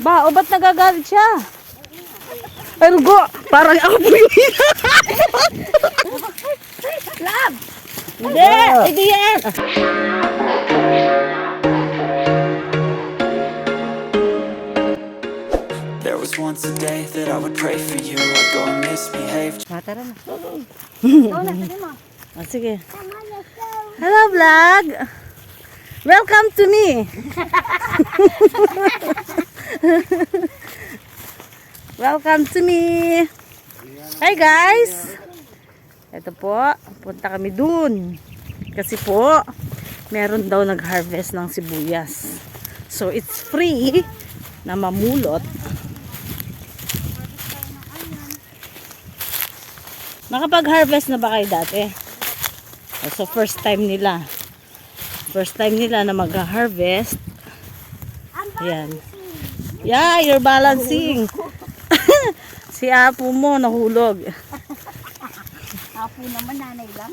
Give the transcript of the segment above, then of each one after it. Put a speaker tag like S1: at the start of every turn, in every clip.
S1: Ba, o ba't nagagalit siya? Ergo, parang ako po yun.
S2: Lab!
S1: Hindi, hindi yan.
S3: There was once a day that I would pray for you. I'd go and misbehave.
S1: Matara na.
S2: Oo, nasa mo.
S1: Ah, sige. Hello, vlog. Welcome to me. Welcome to me. Hi guys. Ito po, punta kami dun. Kasi po, meron daw nag-harvest ng sibuyas. So, it's free na mamulot. Nakapag-harvest na ba kayo dati? So, first time nila. First time nila na mag-harvest. Yan. Yeah, you're balancing. si Apo mo nahulog.
S2: Apo naman, nanay lang.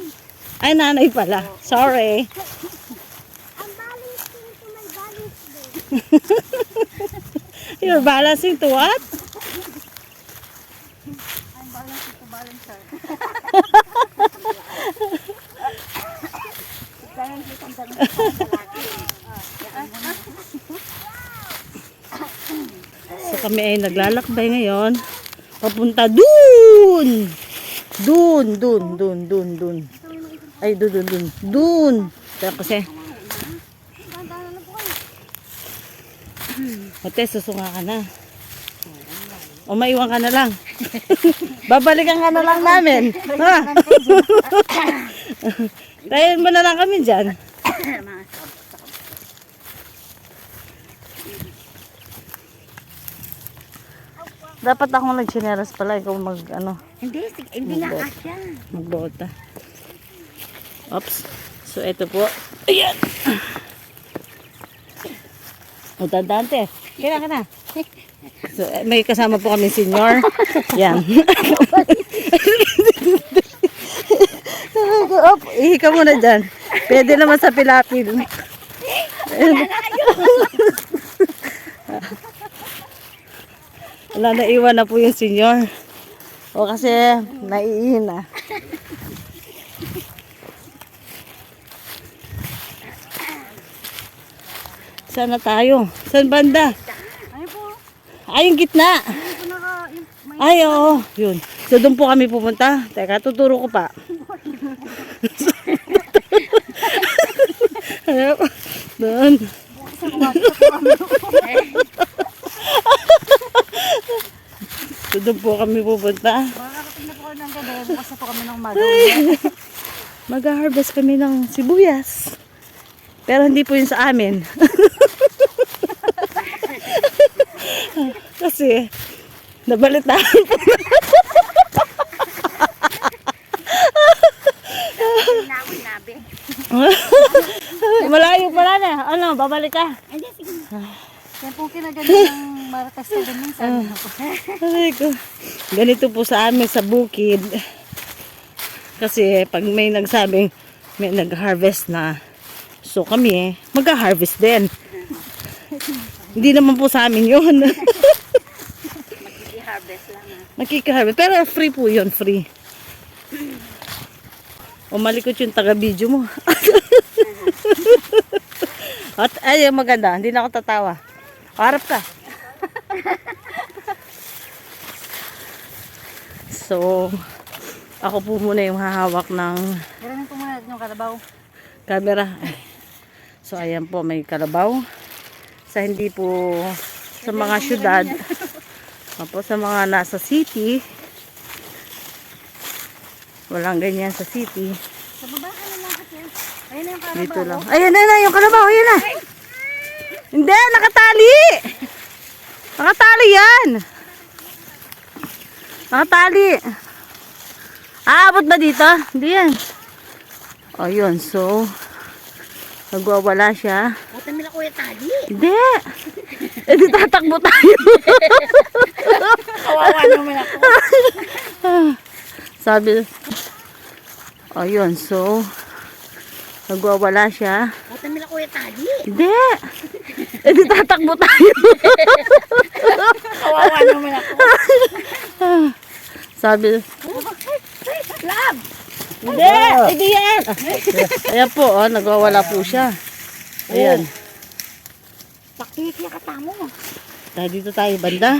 S1: Ay, nanay pala. Sorry.
S2: Ang balancing to my balance.
S1: You're balancing to what?
S2: Ang balancing to balancer. Kaya hindi kang ganun sa lalaki.
S1: So kami ay naglalakbay ngayon. Papunta dun! Dun, dun, dun, dun, dun. Ay, dun, dun, dun. Dun! Kaya kasi, Ate, susunga ka na. O maiwan ka na lang. Babalikan ka na lang namin. Ha? Tayo mo na lang kami dyan. Dapat ako nagchinelas pala. Ikaw mag, ano,
S2: Hindi, sig- hindi nga
S1: Magbot.
S2: kasya.
S1: magbota. Oops. So, ito po. Ayan. O, tandante. Kaya ka na. So, eh, may kasama po kami senior. Yan. Op, ihi ka muna dyan. Pwede naman sa pilapil. Wala na iwan na po yung senior. O kasi naiihi na. Saan na tayo? Saan banda?
S2: Ano po?
S1: Ay, yung gitna. Ay, oo. Yun. So, doon po kami pupunta. Teka, tuturo ko pa. Ayun. Doon. So, doon po kami pupunta.
S2: Makakating na po kami ng gabi. Bukas na po kami ng.
S1: Mag-harvest kami ng sibuyas. Pero hindi po yun sa amin. Kasi, nabalitaan po.
S2: na.
S1: Malayo pala na. Ano, babalik ka?
S2: Hindi, sige. Yan po kinagano ng marites na din minsan.
S1: Aray ko. Ganito po sa amin sa bukid. Kasi pag may nagsabing may nag-harvest na, so kami mag-harvest din. Hindi naman po sa amin yun.
S2: I-harvest lang ah.
S1: Nakika-harvest. Pero free po yun, free. Umalikot yung taga-video mo. At ay, maganda. Hindi na ako tatawa. Harap ka. so, ako po muna yung hahawak ng
S2: po muna natin yung kalabaw.
S1: camera. So, ayan po, may kalabaw. Sa hindi po sa mga syudad. Opo, sa mga nasa city. Walang ganyan sa city.
S2: Sa baba ka na lang kasi. Ayun na yung kalabaw.
S1: Dito lang. Ayan na na, yung kalabaw. Ayan na. Hindi, nakatali. Nakatali yan. Nakatali. Aabot ba dito? Hindi yan. O, yun. So, nagwawala siya.
S2: Puta nila kuya tali.
S1: Hindi. Eh, di tatakbo tayo.
S2: Kawawa naman ako.
S1: Sabi, o, yun. So, nagwawala siya.
S2: Puta nila kuya tali.
S1: Hindi. Eh, di tatakbo tayo. Sabi, hindi, hindi yan. Ayan po, oh, nagwawala po siya. Ayan.
S2: Pakit niya katamo.
S1: Tayo dito tayo banda.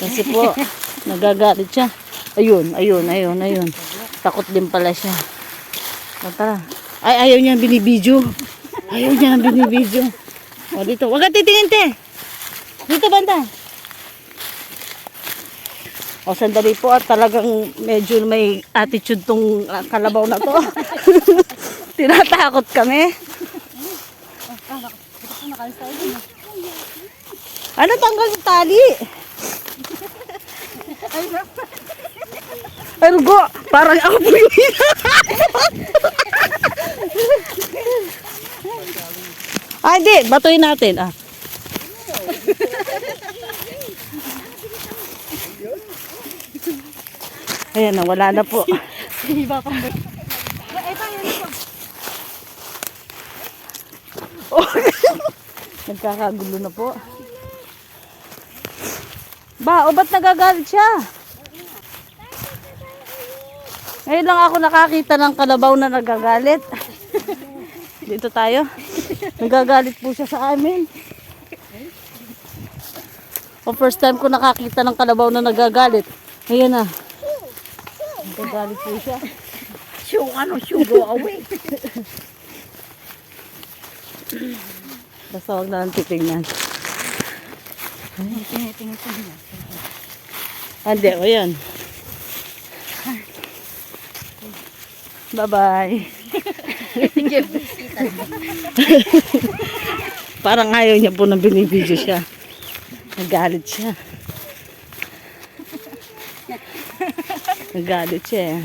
S1: Kasi po, nagagalit siya. Ayun, ayun, ayun, ayun. Takot din pala siya. O, tara. Ay, ayaw niya binibidyo. Ayaw niya binibidyo. O, dito. Huwag ka titingin, te. Dito, banda. O, sandali po at talagang medyo may attitude tong ah, kalabaw na to. Tinatakot kami. Ano tanggal yung tali? Ay, rugo. Parang ako po yun. ah, hindi. Batuin natin. Ah. Ayan na, wala na po.
S2: Iba ba? Eh, tayo nito.
S1: Nagkakagulo na po. Ba, o ba't nagagalit siya? Ngayon lang ako nakakita ng kalabaw na nagagalit. Dito tayo. Nagagalit po siya sa amin. O first time ko nakakita ng kalabaw na nagagalit. Ayan na. Nagagalit po siya.
S2: Show, ano, show, go away.
S1: Basta huwag na lang titignan.
S2: Tinitingin ko.
S1: Hindi, o yan. Bye-bye. Parang ayaw niya po na binibidyo siya. Nagalit siya. Nagalit siya eh.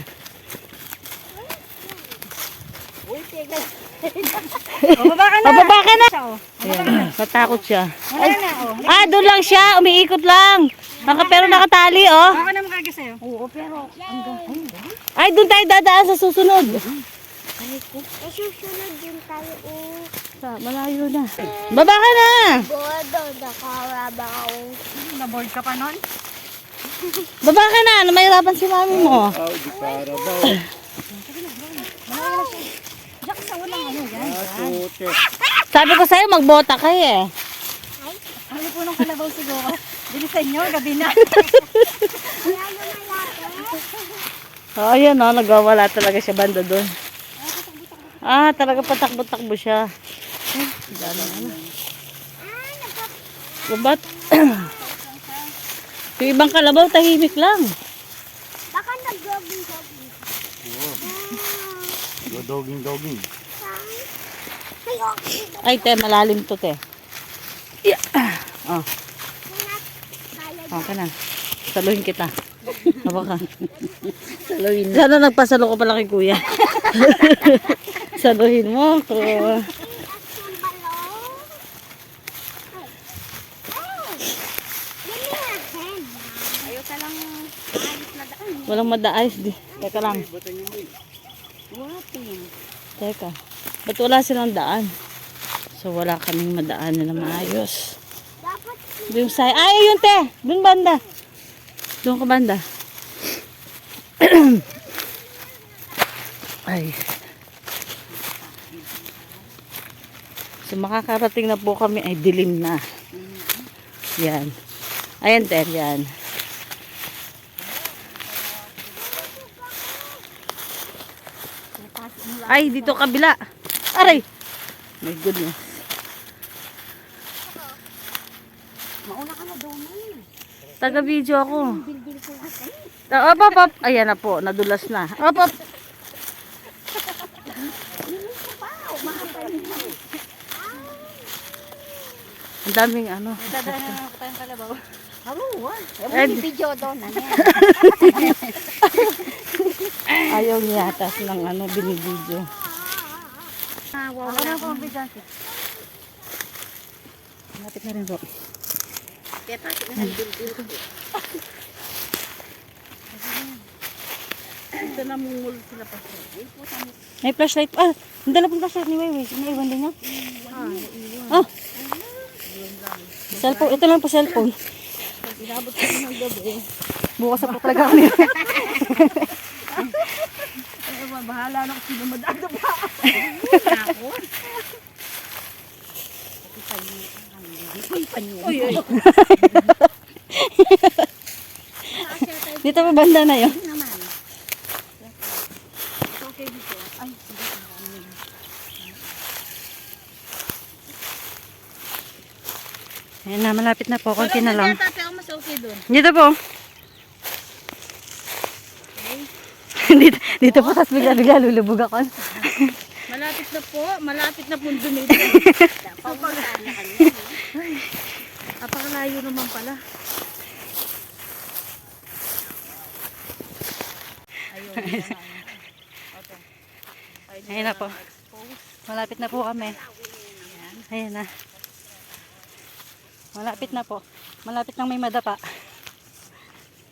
S2: Baba ka na.
S1: Pababa ka na!
S2: Siya, oh.
S1: Ayan, natakot siya.
S2: Wala na, oh.
S1: Ah, doon lang siya. Umiikot lang. Naka, pero nakatali, oh.
S2: Baka na makagay sa'yo. Oo, pero hanggang...
S1: Ay, doon tayo dadaan sa susunod.
S4: Susunod din tayo oh.
S1: Sa, malayo na. Baba ka na!
S4: Bodo, nakarabaw.
S2: Na-board ka pa nun?
S1: Baba ka na! Namahirapan si mami mo.
S2: Diyak sa walang ano, yan.
S1: Sabi ko sa'yo, magbota ka eh.
S2: Ano po nung kalabaw siguro? Bilisan nyo, gabi na.
S1: Oh, ayan oh, nagwawala talaga siya banda doon. Ah, talaga patakbo-takbo siya. Eh, dami na ano. Babat. Yung ibang kalabaw, tahimik lang.
S4: Baka nag-jogging-jogging.
S5: Doging doging.
S4: Ay, okay.
S1: Ay, te, malalim to, te. Yeah. Oh,
S4: Kaya
S1: okay na. Saluhin kita. Haba ka. Saluhin. Sana nagpasalo ko pala kay kuya. Saluhin mo ako.
S4: yung balong. Ay. Ay. Yan yung akin.
S2: Ayaw ka lang ayos na daan.
S1: Walang madaayos di. Teka lang. Teka. Ba't wala silang daan? So wala kaming madaan na maayos. Yung say, ay yun te. Doon banda. Doon ka banda. ay. So makakarating na po kami ay dilim na. Yan. Ayan te, yan. Ay, dito kabila. Aray. My goodness.
S2: Mauna ka na doon.
S1: Taga-video ako. Ta- Op, op, op. Ayan na po, nadulas na. Op, op. Ang daming ano.
S2: Dadaan na ako tayong kalabaw.
S4: Haruan.
S1: Eh,
S4: video doon na yan.
S1: ayaw niya atas ng ano, binibidyo.
S2: Ah. Ako na po ang bidyante.
S1: Lapit na rin po.
S2: Kaya pati na nagdildil ko.
S1: Ito na mungul sila pa. May flashlight. Ah, dala pong flashlight ni Weiwei. Naiwan din niya? Ah. Cellphone. Ito lang po cellphone.
S2: Inabot ko ng gabi.
S6: Bukas na po talaga kami.
S1: Ay, bahala na kung sino madadapa. Ako. Uy, uy.
S6: Dito pa banda na yun.
S1: Okay dito. Ay,
S6: Ayan na, malapit na po. Konti na lang.
S1: Ako mas okay dun.
S6: Dito po. dito, dito po, tapos bigla-bigla lulubog ako.
S1: Malapit na po. Malapit na po dun ito. Napakalayo naman pala. Ayun. yun na. Okay. Ay, di
S6: Ayan na po. Malapit na po kami. Ayan na. Malapit na po. Malapit nang may madapa.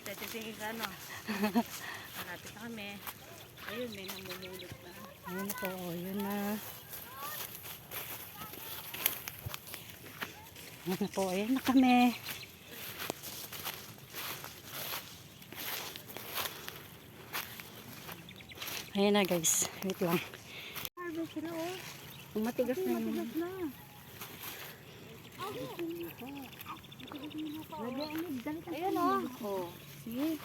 S1: Titingin ka, no? Malapit na kami. Ayun, may namumulot na.
S6: Ayan na po. Yun na. Ayan na po. Ayan na kami. Ayan na guys. Wait lang.
S1: Matigas na yun. Ayun, oh. Oh. Sige.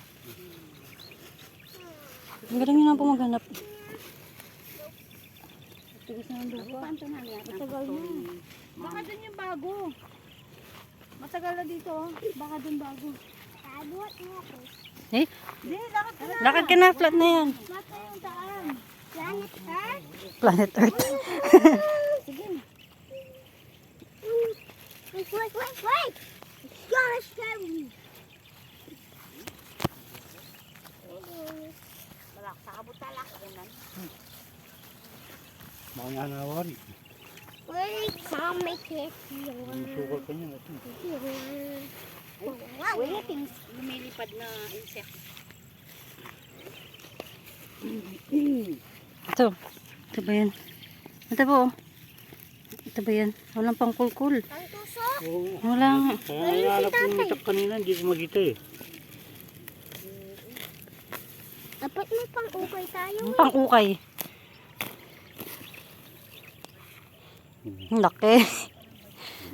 S6: Ang galing nyo na po maghanap.
S1: Matigas na yung lupa. Matagal na. Baka dun yung bago. Matagal na dito, oh. Baka dun bago.
S4: Tabuhat mo ako.
S6: Eh,
S1: Hindi, lakad ka na.
S6: lakad ka na. Flat na yan.
S1: Na yung daan.
S4: Planet Earth.
S6: Planet Earth.
S1: Sige.
S4: Wait, wait, wait, wait. Gosh, scary.
S1: Malak, sakabutalak. Ganun.
S5: Mga nawari.
S4: Wait, some make it yun.
S5: Sukol ka niya.
S4: Wow.
S1: Wala tings lumilipad na insect.
S6: Ito. Ito ba yan? Ito po. Ito ba yan? Walang pang kulkul.
S4: Ang tusok.
S5: Oo.
S6: Wala.
S5: Kaya nalap yung itak kanina, hindi ko magita eh.
S4: Dapat may pang-ukay tayo.
S6: Ang pang ukay. Ang Laki.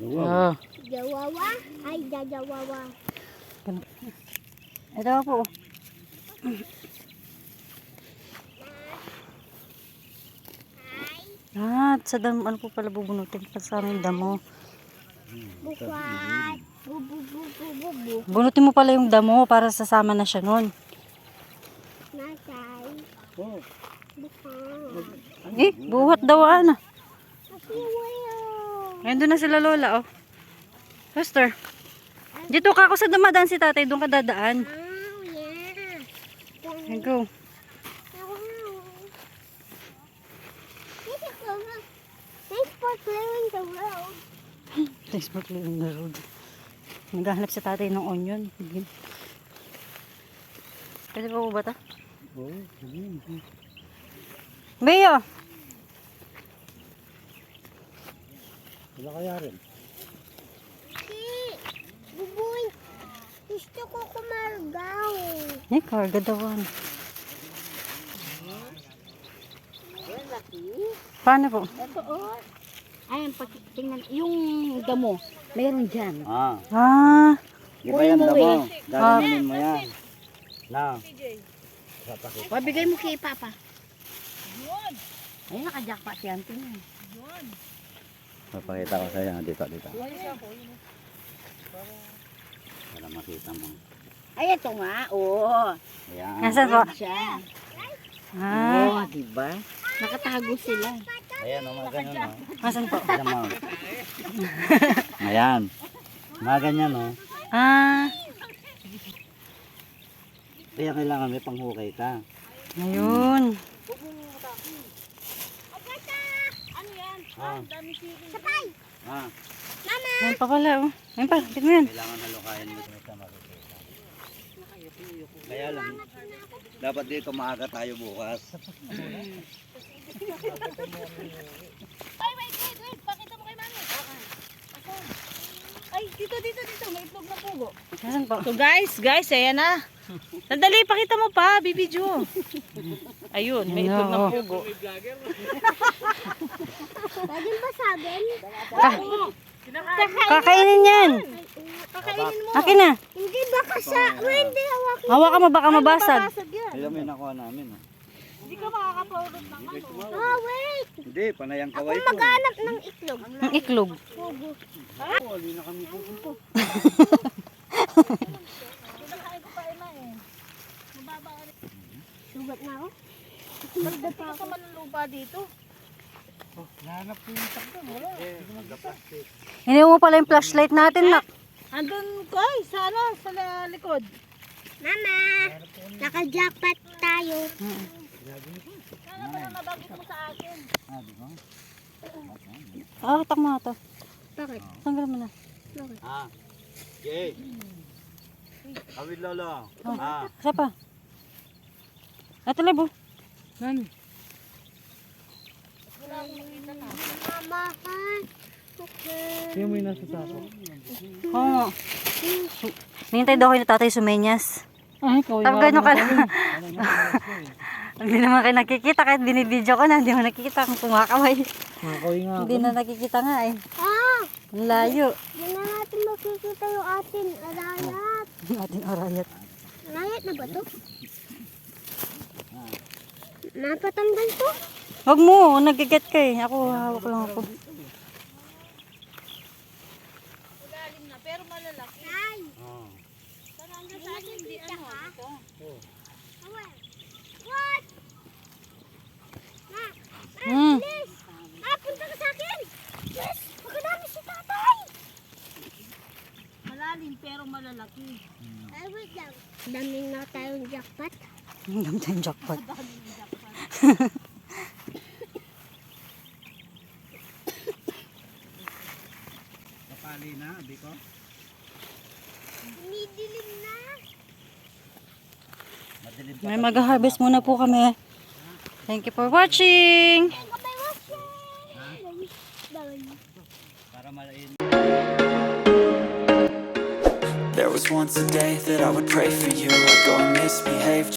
S6: Oh.
S4: Jawawa. Ay, jajawawa.
S6: Ito po. Ah, sa dam, ano po pala bubunutin pa sa aming damo.
S4: Bukwat. Bu, bu, bu, bu, bu, bu.
S6: Bunutin mo pala yung damo para sasama na siya nun.
S4: Nasay.
S5: Oo.
S4: Bukwat.
S6: Eh, buhat daw ana. Ayun na sila lola, oh. Pastor. Dito ka ako sa dumadaan si tatay, doon ka dadaan.
S4: Oh, yeah.
S6: Here go.
S4: Thanks for clearing the road.
S6: Thanks for clearing the road. Naghahanap si tatay ng onion. Pwede pa po ba ta?
S5: Oo, sabihin.
S6: Bea!
S5: Wala kaya rin.
S4: Si, bubuy. Gusto ko kumargaw.
S6: Eh, karga daw. ano. Paano po?
S1: Ito, oh. Ayun, pag tingnan, yung damo, meron dyan.
S5: Ah,
S6: Ah,
S5: di ba yan
S1: Kunin mo
S5: damo? Dalamin mo yan. Na.
S1: Pabigay mo kay Papa. Ayun, nakajakpa si Auntie niya.
S5: Papakita ko sa'yo. Dito, dito. Para makita mo.
S1: Ay, ito nga, oo.
S5: Ayan.
S6: nasan po?
S1: Siya.
S6: Ah,
S1: Oo, diba? Nakatago sila.
S5: Ayan, oh, mga ganyan, oh.
S6: nasan po?
S5: Ayan mo. Ayan. Mga ganyan, oh.
S6: Ah,
S5: Kaya kailangan may panghukay ka.
S6: ayun.
S5: Ah.
S4: Sabay.
S5: Ah.
S6: Ayun pa pala, oh. Ayun pa, tignan mo yan.
S5: Kailangan halukayan mo sa makikita. Kaya lang, dapat dito maaga tayo bukas.
S1: Ay, dito, dito, dito. May itlog na pugo. So guys, guys, ayan na.
S6: Sandali, pakita mo pa, bibidyo. Ayun, may itlog ng pugo.
S4: Pwede ba sabihin?
S6: Kakainin yan.
S1: Kakainin mo.
S6: Akin na.
S4: Hindi baka sa... Hindi hawak.
S6: Hawakan mo baka mabasag.
S5: Alam mo yung nakuha namin. Oh.
S1: Hindi ka makakapulot ng ano.
S4: Oh, wait.
S5: Hindi, panayang kaway po.
S4: Maghanap ng itlog.
S6: Ang iklog.
S4: Sugat na ako.
S1: Hindi ka manlulupa dito.
S6: Hindi mo pala yung flashlight natin, Nak.
S1: Andun ko ay, sa ano, sa likod.
S4: Mama, naka-jackpot tayo.
S1: Sana pala nabagit mo sa akin.
S6: Ah, tak mo na to.
S4: Bakit?
S6: Tanggal mo na.
S5: Ah. Okay. Kawit lolo.
S6: Oh.
S5: Ah.
S6: Isa pa. Ito labo.
S4: Mama, ha? Okay.
S6: Oo nga. Nihintay daw kayo ni Tatay Sumenyas.
S1: Ay, ikaw
S6: Tapos gano'n ka lang. Hindi naman kayo nakikita kahit binibidyo ko na. Hindi mo nakikita kung kumakaway. Hindi na nakikita nga eh.
S4: Ah,
S6: Ang layo.
S4: di na natin makikita yung atin arayat.
S6: Ating orayat.
S4: Arayat na ba to? Napatanggal to?
S6: Wag mo, nagiget ka eh. Ako, hawak lang ako.
S1: Lalim na, pero malalaki.
S4: Ay,
S5: Oh.
S1: Sana hanggang sa akin, hindi ano, dito.
S4: away. What? Ma,
S6: Hmm.
S4: please. Ah, punta ka sa akin. Yes, magkadami si tatay.
S1: Malalim, pero malalaki.
S4: Ay, wait lang. Daming na tayong jackpot.
S6: Ang dami tayong jackpot.
S5: Kapali na, biko.
S4: Nidilim na.
S5: Madilim.
S6: May mag-harvest muna po kami. Thank you for watching.
S4: Goodbye, watching. Bye.
S5: Para malain.
S3: There was once a day that I would pray for you I'd go and misbehave